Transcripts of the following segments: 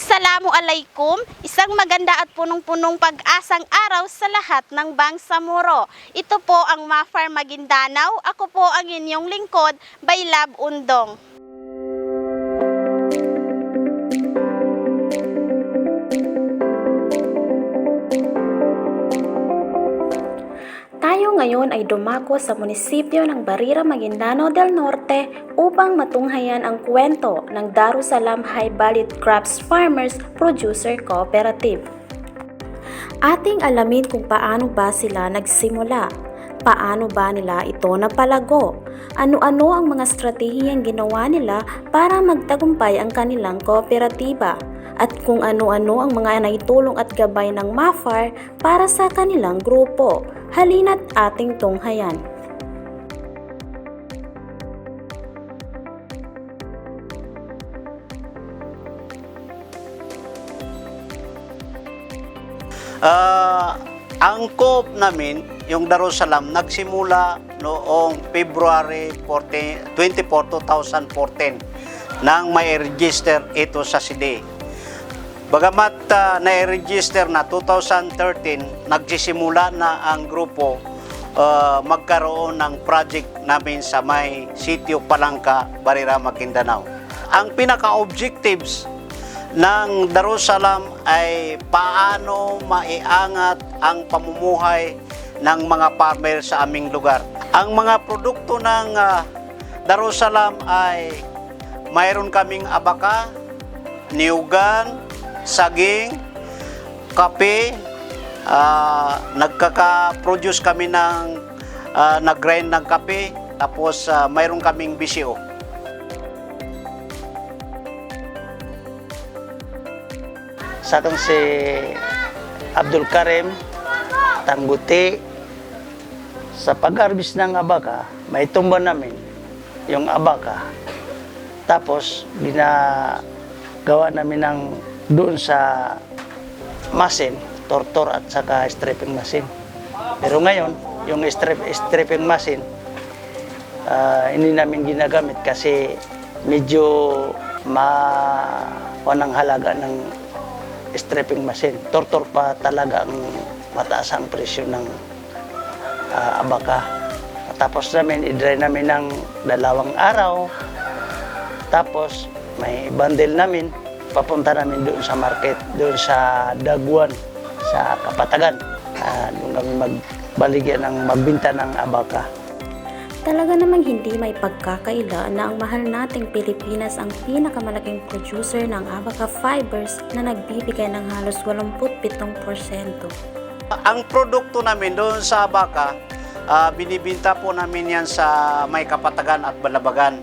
Assalamualaikum, isang maganda at punong-punong pag-asang araw sa lahat ng Bangsamoro. Ito po ang Mafar Maguindanao, ako po ang inyong lingkod, Baylab Undong. Ngayon ay dumako sa munisipyo ng Barira, Maguindanao del Norte upang matunghayan ang kwento ng Darussalam High Value Crops Farmers Producer Cooperative. Ating alamin kung paano ba sila nagsimula. Paano ba nila ito napalago? Ano-ano ang mga stratehiyang ginawa nila para magtagumpay ang kanilang kooperatiba? At kung ano-ano ang mga naitulong at gabay ng MAFAR para sa kanilang grupo. Halina't ating tunghayan. Ah, ang coop namin, yung Darussalam, nagsimula noong February 14, 24, 2014 nang may register ito sa CDE. Bagamat ah, na-register na 2013, nagsisimula na ang grupo ah, magkaroon ng project namin sa may sitio Palangka, Barira, Maguindanao. Ang pinaka-objectives ng Darussalam ay paano maiangat ang pamumuhay ng mga farmer sa aming lugar. Ang mga produkto ng ah, Darussalam ay mayroon kaming abaka, niyugan, saging, kape, ah, nagkaka-produce kami ng ah, nag-grind ng kape, tapos ah, mayroon kaming bisyo. sa akin si Abdul Karim Tangguti sa pag-harvest ng abaka may tumba namin yung abaka tapos ginagawa namin ng doon sa machine tortor at saka stripping machine pero ngayon yung strip, stripping machine ah, hindi namin ginagamit kasi medyo ma ng halaga ng stripping machine. Tortor pa talaga ang mataas ang presyo ng ah, abaka. Tapos namin, i-dry namin ng dalawang araw. Tapos, may bundle namin. Papunta namin doon sa market, doon sa Daguan, sa Kapatagan. Ah, doon kami magbaligyan ng magbinta ng abaka. Talaga namang hindi may pagkakaila na ang mahal nating Pilipinas ang pinakamalaking producer ng abaca fibers na nagbibigay ng halos 87%. Ang produkto namin doon sa Abaka, ah, binibinta po namin yan sa may kapatagan at balabagan.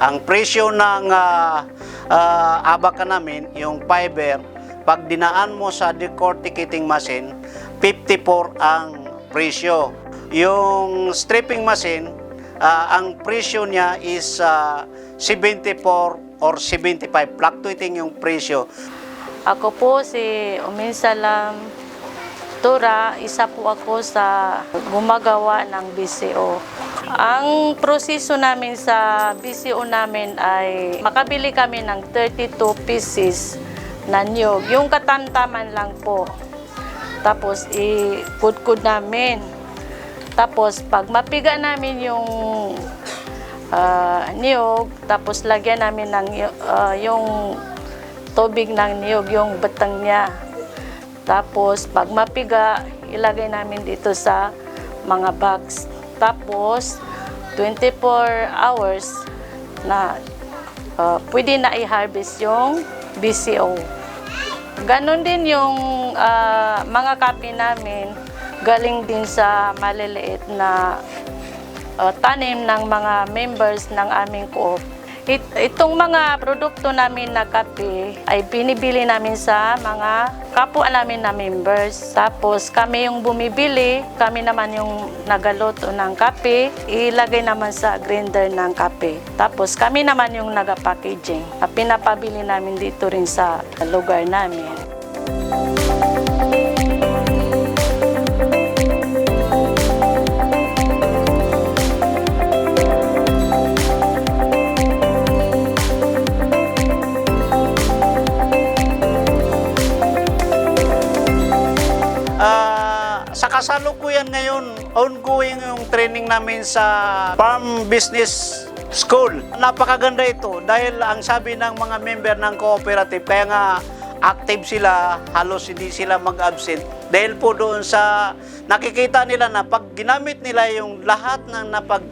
Ang presyo ng ah, ah, Abaka namin, yung fiber, pag dinaan mo sa decorticating machine, 54 ang presyo. Yung stripping machine, ah, ang presyo niya is ah, 74 or 75, fluctuating yung presyo. Ako po si Uminsalam Tura, isa po ako sa gumagawa ng BCO. Ang proseso namin sa BCO namin ay makabili kami ng 32 pieces na niyog. Yung katamtaman lang po. Tapos i-kudkud namin. Tapos pag mapiga namin yung ah, niyog, tapos lagyan namin ng ah, yung tubig ng niyog, yung batang niya. Tapos, pag mapiga, ilagay namin dito sa mga bags. Tapos, 24 hours na uh, pwede na i-harvest yung BCO. Ganon din yung ah, mga kape namin, galing din sa maliliit na uh, tanim ng mga members ng aming co-op. It- itong mga produkto namin na kape ay binibili namin sa mga kapwa namin na members. Tapos kami yung bumibili, kami naman yung nagaluto ng kape, ilagay naman sa grinder ng kape. Tapos kami naman yung naga-packaging. Pinapabili namin dito rin sa lugar namin. Ongoing yung training namin sa Farm Business School. Napakaganda ito dahil ang sabi ng mga member ng cooperative, kaya nga active sila, halos hindi sila mag-absent. Dahil po doon sa nakikita nila na pag ginamit nila yung lahat ng napag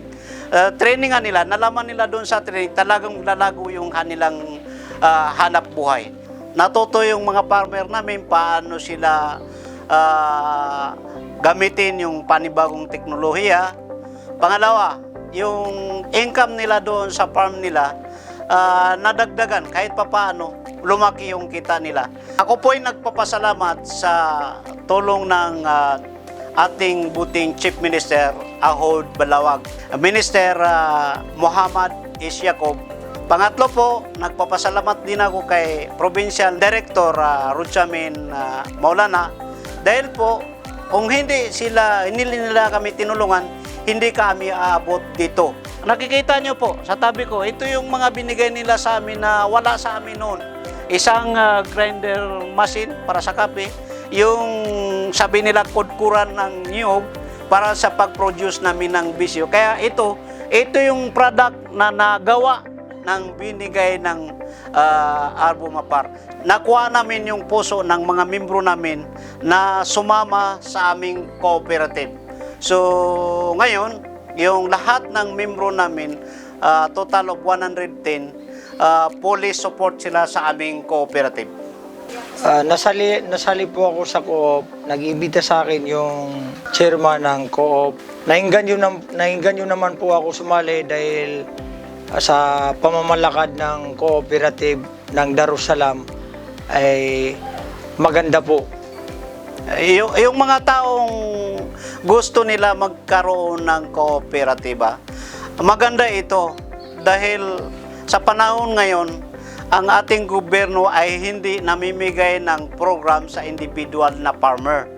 uh, trainingan nila, nalaman nila doon sa training, talagang lalago yung kanilang ah, hanap buhay. Natuto yung mga farmer namin paano sila ah, gamitin yung panibagong teknolohiya. Pangalawa, yung income nila doon sa farm nila, ah, nadagdagan kahit papaano, lumaki yung kita nila. Ako po ay nagpapasalamat sa tulong ng ah, ating buting Chief Minister Ahod Balawag, Minister ah, Muhammad Isyakob. Pangatlo po, nagpapasalamat din ako kay Provincial Director uh, Ruchamin ah, Maulana dahil po kung hindi sila hindi nila kami tinulungan, hindi kami aabot dito. Nakikita nyo po sa tabi ko, ito yung mga binigay nila sa amin na wala sa amin noon. Isang ah, grinder machine para sa kape, yung sabi nila kudkuran ng niyog para sa pag-produce namin ng bisyo. Kaya ito, ito yung product na nagawa ng binigay ng uh, Arbumapar. Nakuha namin yung puso ng mga membro namin na sumama sa aming cooperative. So, ngayon, yung lahat ng membro namin, uh, total of 110, uh, fully support sila sa aming cooperative. Ah, nasali, nasali po ako sa co-op. Nag-ibita sa akin yung chairman ng co-op. Nainggan yun, naman po ako sumali dahil ah, sa pamamalakad ng cooperative ng Darussalam ay maganda po. Eh, Yung, yung mga taong gusto nila magkaroon ng kooperatiba, maganda ito dahil sa panahon ngayon, ang ating gobyerno ay hindi namimigay ng program sa individual na farmer.